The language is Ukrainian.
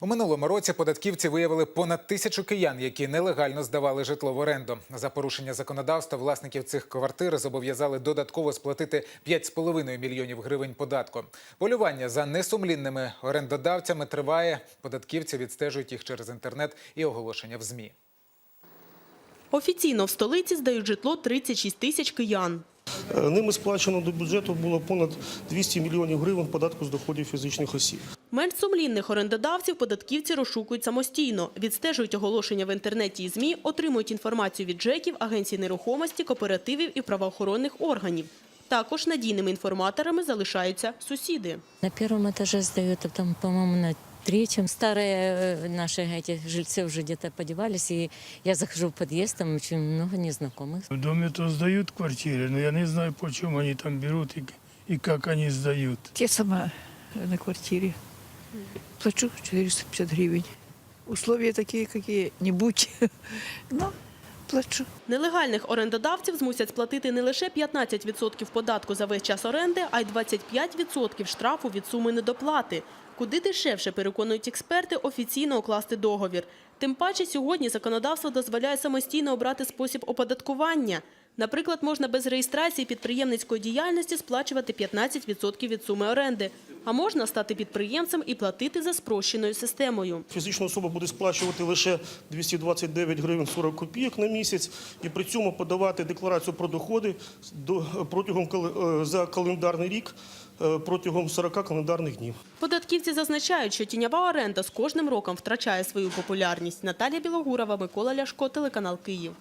У минулому році податківці виявили понад тисячу киян, які нелегально здавали житло в оренду. За порушення законодавства власників цих квартир зобов'язали додатково сплатити 5,5 мільйонів гривень податку. Полювання за несумлінними орендодавцями триває. Податківці відстежують їх через інтернет і оголошення в ЗМІ. Офіційно в столиці здають житло 36 тисяч киян. Ними сплачено до бюджету було понад 200 мільйонів гривень податку з доходів фізичних осіб. Менш сумлінних орендодавців податківці розшукують самостійно, відстежують оголошення в інтернеті і ЗМІ, отримують інформацію від ЖЕКів, агенцій нерухомості, кооперативів і правоохоронних органів. Також надійними інформаторами залишаються сусіди. На первом этаже сдают, а там, по-моему, на третьем. Старые э, наши эти жильцы уже где-то подевались, и я захожу в подъезд, там очень много незнакомых. В доме то сдают квартиры, но я не знаю, почему они там берут и, и как они сдают. Я сама на квартире. Плачу 450 гривен. Условия такие какие-нибудь. Но плачу. Нелегальних орендодавців змусять сплатити не лише 15% податку за весь час оренди, а й 25% штрафу від суми недоплати. Куди дешевше, переконують експерти, офіційно укласти договір. Тим паче сьогодні законодавство дозволяє самостійно обрати спосіб оподаткування. Наприклад, можна без реєстрації підприємницької діяльності сплачувати 15% від суми оренди, а можна стати підприємцем і платити за спрощеною системою. Фізична особа буде сплачувати лише 229 гривень 40 копійок на місяць і при цьому подавати декларацію про доходи до- протягом е, за календарний рік е, протягом 40 календарних днів. Податківці зазначають, що тіньова оренда з кожним роком втрачає свою популярність. Наталія Білогурова, Микола Ляшко, телеканал Київ.